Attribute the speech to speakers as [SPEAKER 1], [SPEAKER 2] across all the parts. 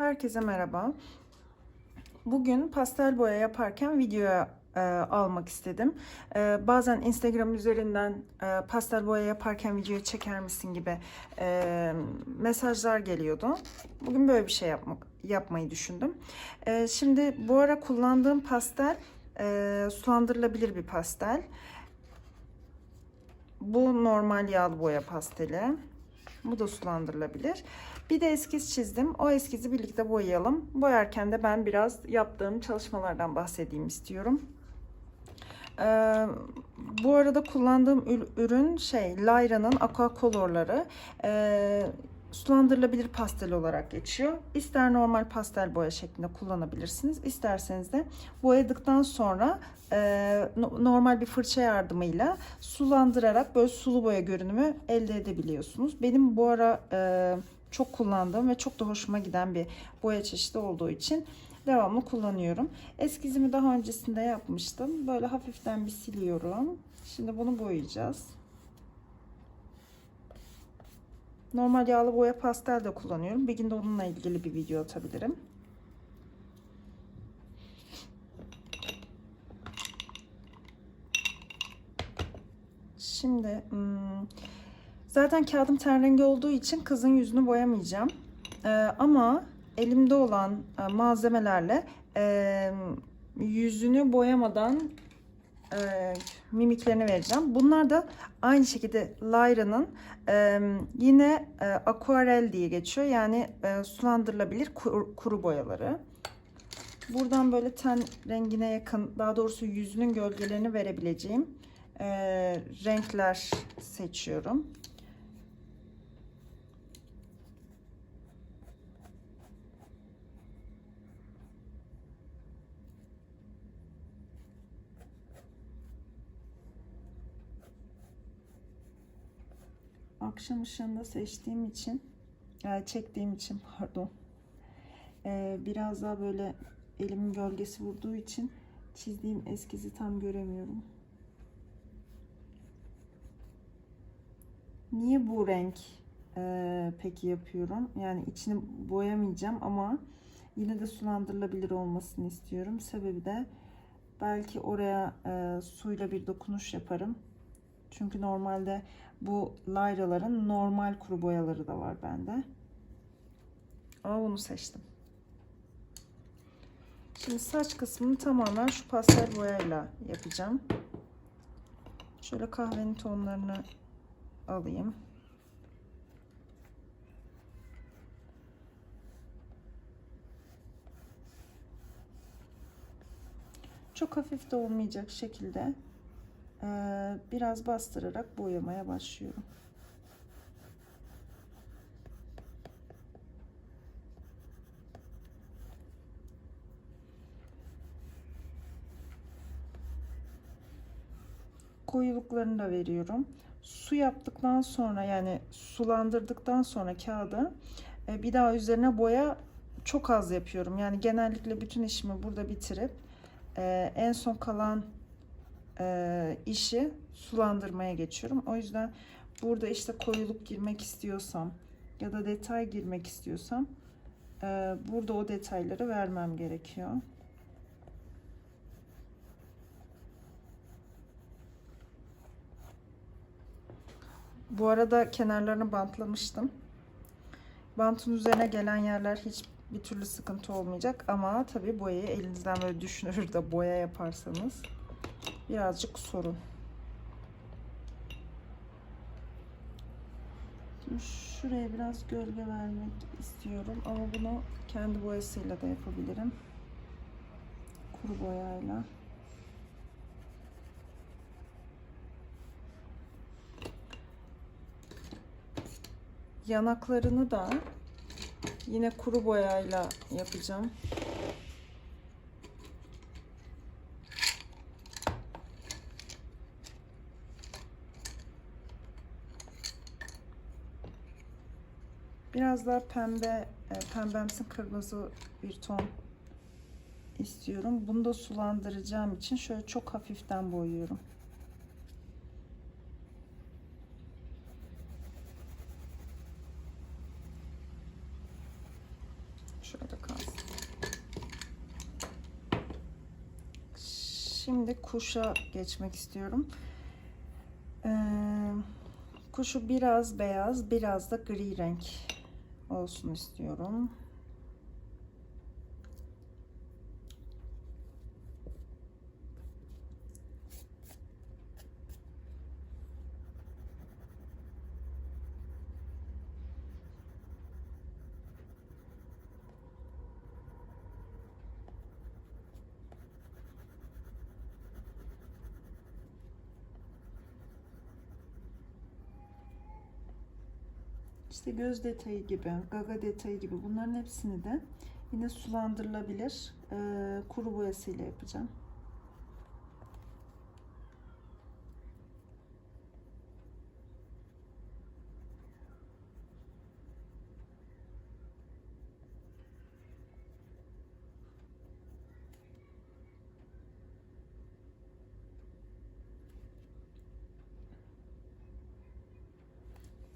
[SPEAKER 1] Herkese merhaba. Bugün pastel boya yaparken videoya e, almak istedim. E, bazen Instagram üzerinden e, pastel boya yaparken videoyu çeker misin gibi e, mesajlar geliyordu. Bugün böyle bir şey yapmak yapmayı düşündüm. E, şimdi bu ara kullandığım pastel e, sulandırılabilir bir pastel. Bu normal yağlı boya pasteli. Bu da sulandırılabilir. Bir de eskiz çizdim. O eskizi birlikte boyayalım. Boyarken de ben biraz yaptığım çalışmalardan bahsedeyim istiyorum. Ee, bu arada kullandığım ür- ürün şey Lyra'nın Aqua Color'ları. Ee, sulandırılabilir pastel olarak geçiyor. İster normal pastel boya şeklinde kullanabilirsiniz. İsterseniz de boyadıktan sonra e, no- normal bir fırça yardımıyla sulandırarak böyle sulu boya görünümü elde edebiliyorsunuz. Benim bu ara e, çok kullandığım ve çok da hoşuma giden bir boya çeşidi olduğu için devamlı kullanıyorum. Eskizimi daha öncesinde yapmıştım. Böyle hafiften bir siliyorum. Şimdi bunu boyayacağız. Normal yağlı boya pastel de kullanıyorum. Bir gün de onunla ilgili bir video atabilirim. Şimdi hmm, zaten kağıdım ten rengi olduğu için kızın yüzünü boyamayacağım. Ee, ama elimde olan e, malzemelerle e, yüzünü boyamadan e, mimiklerini vereceğim. Bunlar da aynı şekilde Lyra'nın e, yine e, aquarel diye geçiyor. Yani e, sulandırılabilir kuru, kuru boyaları. Buradan böyle ten rengine yakın, daha doğrusu yüzünün gölgelerini verebileceğim e, renkler seçiyorum. Akşam ışığında seçtiğim için, e, çektiğim için pardon. E, biraz daha böyle elimin gölgesi vurduğu için çizdiğim eskizi tam göremiyorum. Niye bu renk e, peki yapıyorum? Yani içini boyamayacağım ama yine de sulandırılabilir olmasını istiyorum. Sebebi de belki oraya suyla bir dokunuş yaparım. Çünkü normalde bu Lyra'ların normal kuru boyaları da var bende. Ama bunu seçtim. Şimdi saç kısmını tamamen şu pastel boyayla yapacağım. Şöyle kahvenin tonlarını alayım. Çok hafif de olmayacak şekilde biraz bastırarak boyamaya başlıyorum. koyuluklarını da veriyorum. Su yaptıktan sonra yani sulandırdıktan sonra kağıdı e, bir daha üzerine boya çok az yapıyorum. Yani genellikle bütün işimi burada bitirip e, en son kalan e, işi sulandırmaya geçiyorum. O yüzden burada işte koyuluk girmek istiyorsam ya da detay girmek istiyorsam burada o detayları vermem gerekiyor. Bu arada kenarlarını bantlamıştım. Bantın üzerine gelen yerler hiç bir türlü sıkıntı olmayacak ama tabii boyayı elinizden böyle düşünür de boya yaparsanız birazcık sorun. Şuraya biraz gölge vermek istiyorum ama bunu kendi boyasıyla da yapabilirim. Kuru boyayla. yanaklarını da yine kuru boyayla yapacağım. Biraz daha pembe, e, pembemsi kırmızı bir ton istiyorum. Bunu da sulandıracağım için şöyle çok hafiften boyuyorum. Şöyle kalsın. Şimdi kuşa geçmek istiyorum. Ee, kuşu biraz beyaz, biraz da gri renk olsun istiyorum. İşte göz detayı gibi, gaga detayı gibi bunların hepsini de yine sulandırılabilir e, kuru boyasıyla yapacağım.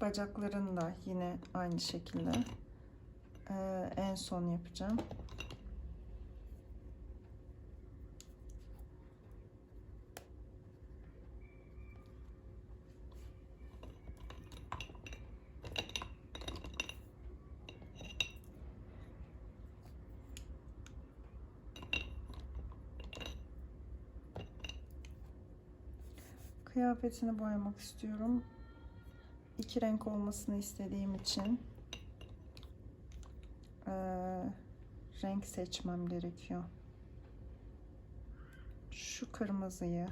[SPEAKER 1] Bacaklarını da yine aynı şekilde e, en son yapacağım. Kıyafetini boyamak istiyorum iki renk olmasını istediğim için e, renk seçmem gerekiyor. Şu kırmızıyı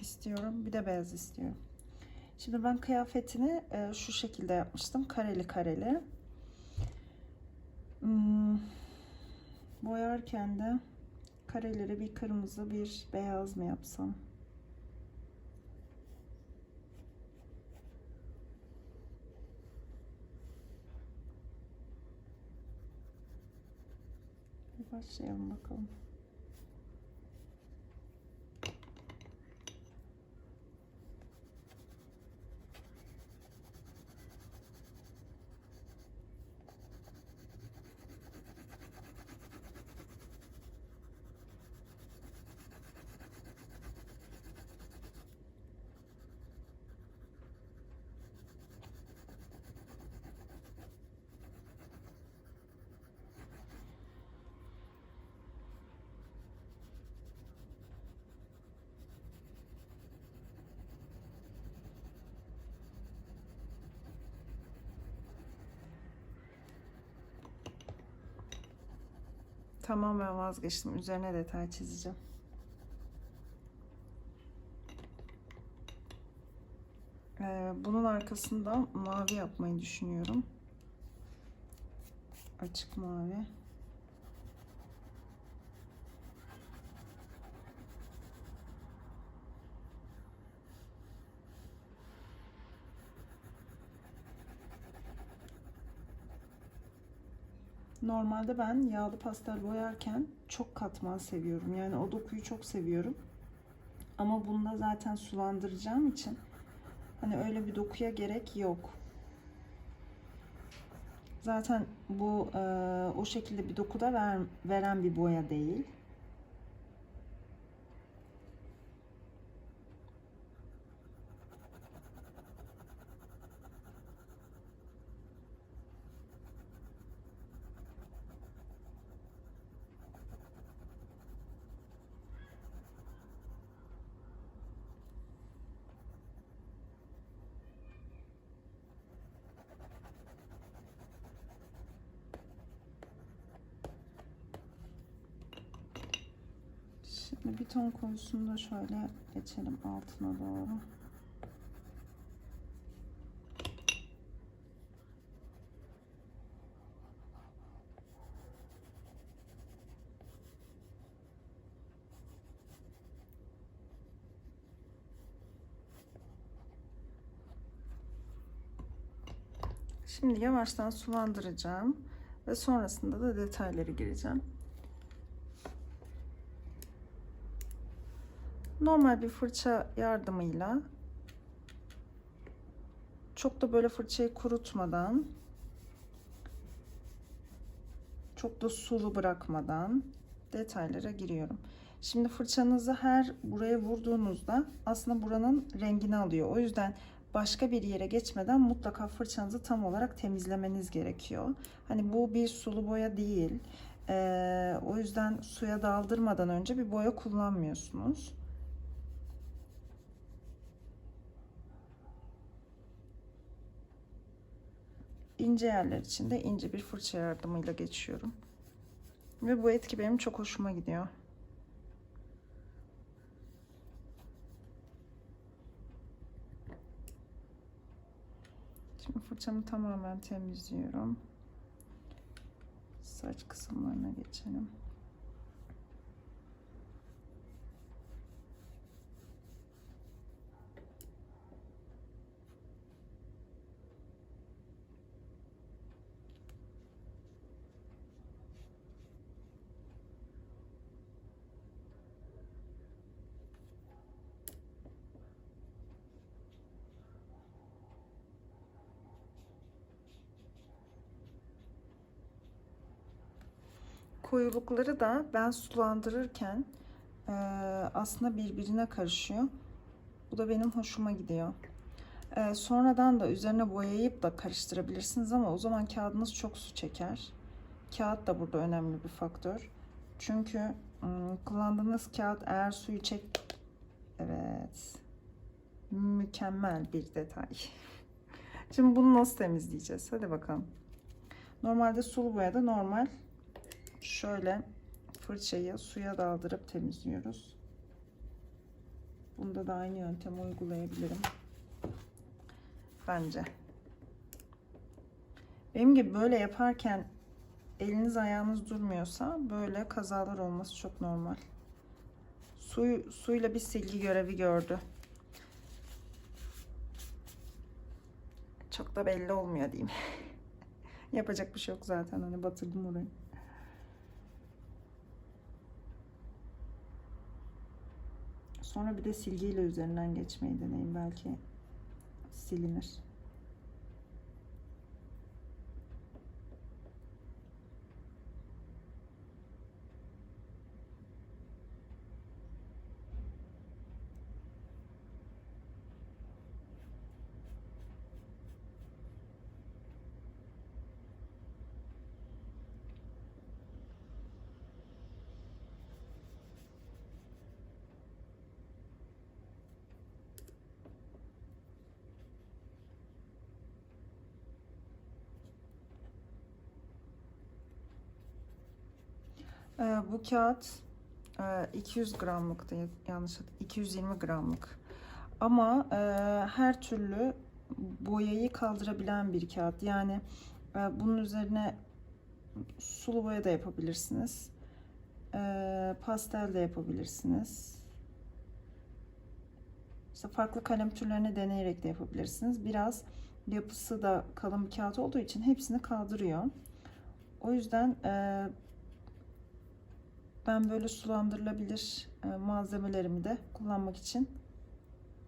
[SPEAKER 1] istiyorum. Bir de beyaz istiyorum. Şimdi ben kıyafetini e, şu şekilde yapmıştım. Kareli kareli. Hmm, boyarken de kareleri bir kırmızı bir beyaz mı yapsam? Başlayalım bakalım. Tamamen vazgeçtim. Üzerine detay çizeceğim. Ee, bunun arkasında mavi yapmayı düşünüyorum. Açık mavi. Normalde ben yağlı pastel boyarken çok katman seviyorum. Yani o dokuyu çok seviyorum. Ama bunda zaten sulandıracağım için hani öyle bir dokuya gerek yok. Zaten bu e, o şekilde bir dokuda ver, veren bir boya değil. Şimdi bir ton konusunda şöyle geçelim altına doğru. Şimdi yavaştan sulandıracağım ve sonrasında da detayları gireceğim. Normal bir fırça yardımıyla çok da böyle fırçayı kurutmadan Çok da sulu bırakmadan detaylara giriyorum. Şimdi fırçanızı her buraya vurduğunuzda aslında buranın rengini alıyor. O yüzden başka bir yere geçmeden mutlaka fırçanızı tam olarak temizlemeniz gerekiyor. Hani bu bir sulu boya değil. Ee, o yüzden suya daldırmadan önce bir boya kullanmıyorsunuz. İnce yerler için de ince bir fırça yardımıyla geçiyorum. Ve bu etki benim çok hoşuma gidiyor. Şimdi fırçamı tamamen temizliyorum. Saç kısımlarına geçelim. Koyulukları da ben sulandırırken e, aslında birbirine karışıyor. Bu da benim hoşuma gidiyor. E, sonradan da üzerine boyayıp da karıştırabilirsiniz ama o zaman kağıdınız çok su çeker. Kağıt da burada önemli bir faktör. Çünkü kullandığınız kağıt eğer suyu çek... Evet. Mükemmel bir detay. Şimdi bunu nasıl temizleyeceğiz? Hadi bakalım. Normalde sulu boyada normal şöyle fırçayı suya daldırıp temizliyoruz. Bunda da aynı yöntemi uygulayabilirim. Bence. Benim gibi böyle yaparken eliniz ayağınız durmuyorsa böyle kazalar olması çok normal. Su, suyla bir silgi görevi gördü. Çok da belli olmuyor diyeyim. Yapacak bir şey yok zaten hani batırdım orayı. Sonra bir de silgiyle üzerinden geçmeyi deneyin. Belki silinir. Ee, bu kağıt e, 200 gramlıktı yanlış 220 gramlık. Ama e, her türlü boyayı kaldırabilen bir kağıt. Yani e, bunun üzerine sulu boya da yapabilirsiniz. E, pastel de yapabilirsiniz. İşte farklı kalem türlerini deneyerek de yapabilirsiniz. Biraz yapısı da kalın bir kağıt olduğu için hepsini kaldırıyor. O yüzden e, ben böyle sulandırılabilir e, malzemelerimi de kullanmak için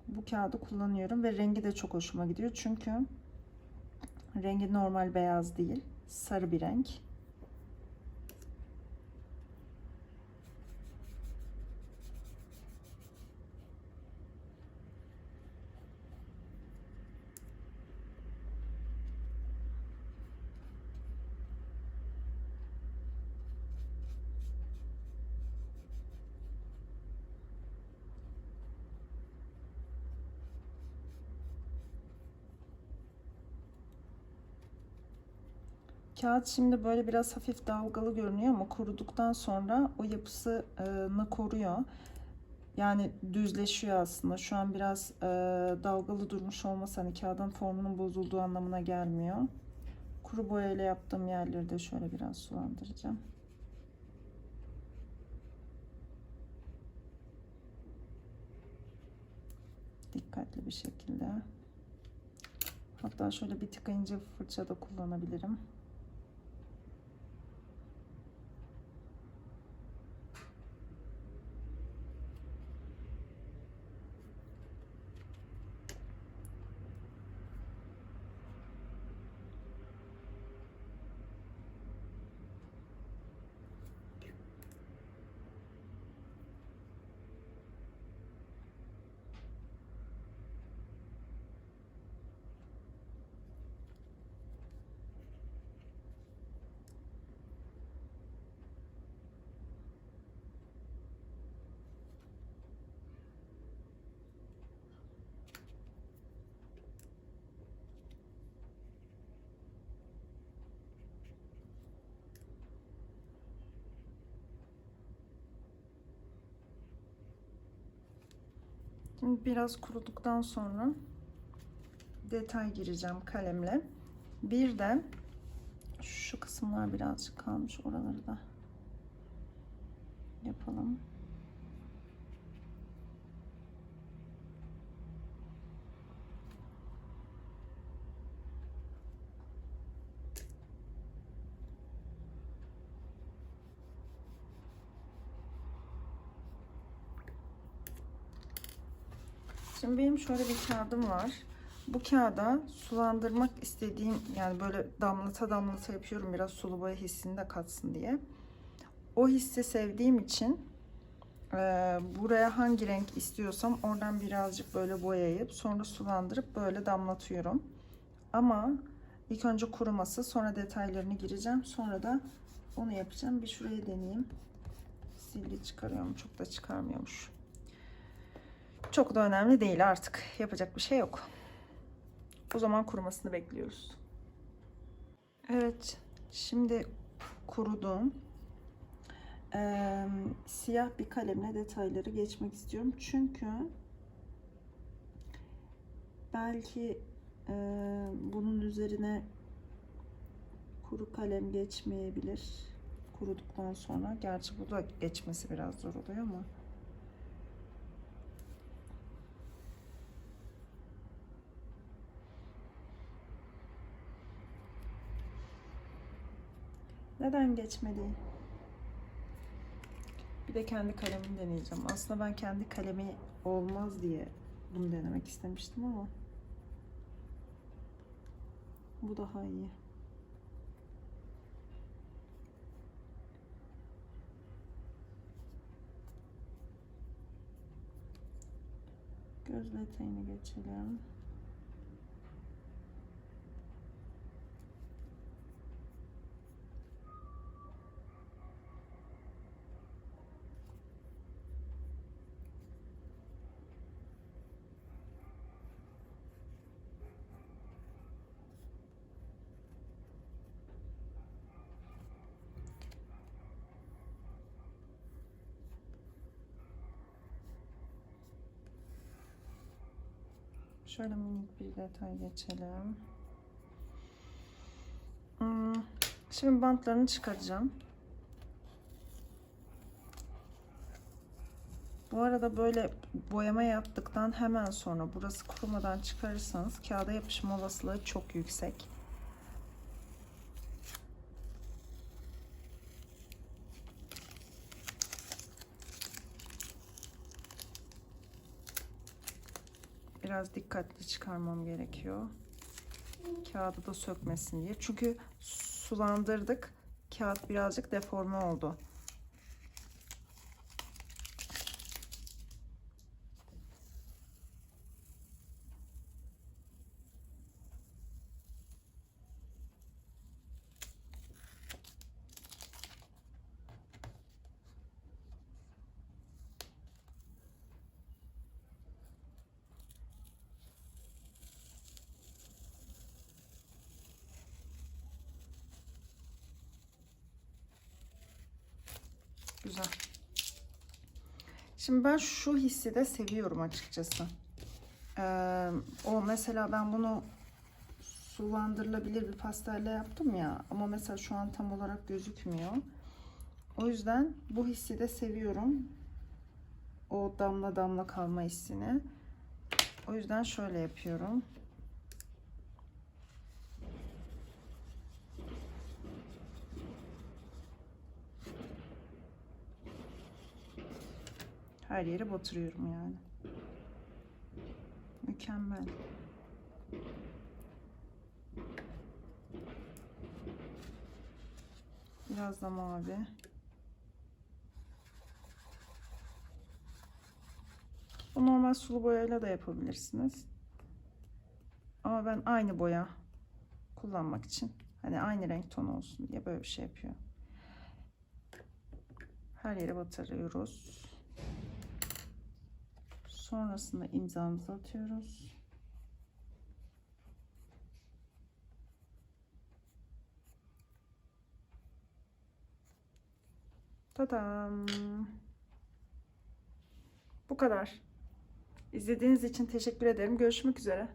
[SPEAKER 1] bu kağıdı kullanıyorum ve rengi de çok hoşuma gidiyor. Çünkü rengi normal beyaz değil, sarı bir renk. Kağıt şimdi böyle biraz hafif dalgalı görünüyor ama kuruduktan sonra o yapısını koruyor. Yani düzleşiyor aslında. Şu an biraz e, dalgalı durmuş olması hani kağıdın formunun bozulduğu anlamına gelmiyor. Kuru boya ile yaptığım yerleri de şöyle biraz sulandıracağım. Dikkatli bir şekilde. Hatta şöyle bir tık ince fırça da kullanabilirim. Şimdi biraz kuruduktan sonra detay gireceğim kalemle. Bir de şu kısımlar birazcık kalmış. Oraları da yapalım. Şimdi benim şöyle bir kağıdım var. Bu kağıda sulandırmak istediğim yani böyle damlata damlata yapıyorum biraz sulu boya hissini de katsın diye. O hissi sevdiğim için e, buraya hangi renk istiyorsam oradan birazcık böyle boyayıp sonra sulandırıp böyle damlatıyorum. Ama ilk önce kuruması sonra detaylarını gireceğim sonra da onu yapacağım. Bir şuraya deneyeyim. Silgi çıkarıyor mu? Çok da çıkarmıyormuş. Çok da önemli değil artık. Yapacak bir şey yok. O zaman kurumasını bekliyoruz. Evet. Şimdi kurudu. Ee, siyah bir kalemle detayları geçmek istiyorum. Çünkü belki e, bunun üzerine kuru kalem geçmeyebilir. Kuruduktan sonra. Gerçi bu da geçmesi biraz zor oluyor ama. Neden geçmedi? Bir de kendi kalemimi deneyeceğim. Aslında ben kendi kalemi olmaz diye bunu denemek istemiştim ama bu daha iyi. Göz detayını geçelim. Şöyle minik bir detay geçelim. Hmm, Şimdi bantlarını çıkaracağım. Bu arada böyle boyama yaptıktan hemen sonra burası kurumadan çıkarırsanız kağıda yapışma olasılığı çok yüksek. Biraz dikkatli çıkarmam gerekiyor. Kağıdı da sökmesin diye. Çünkü sulandırdık. Kağıt birazcık deforme oldu. Şimdi ben şu hissi de seviyorum açıkçası. Ee, o mesela ben bunu sulandırılabilir bir pastelle yaptım ya ama mesela şu an tam olarak gözükmüyor. O yüzden bu hissi de seviyorum. O damla damla kalma hissini. O yüzden şöyle yapıyorum. Her yere batırıyorum yani. Mükemmel. Biraz da mavi. Bu normal sulu boyayla da yapabilirsiniz. Ama ben aynı boya kullanmak için hani aynı renk tonu olsun diye böyle bir şey yapıyorum. Her yere batırıyoruz. Sonrasında imzamızı atıyoruz. Tadam. Bu kadar. İzlediğiniz için teşekkür ederim. Görüşmek üzere.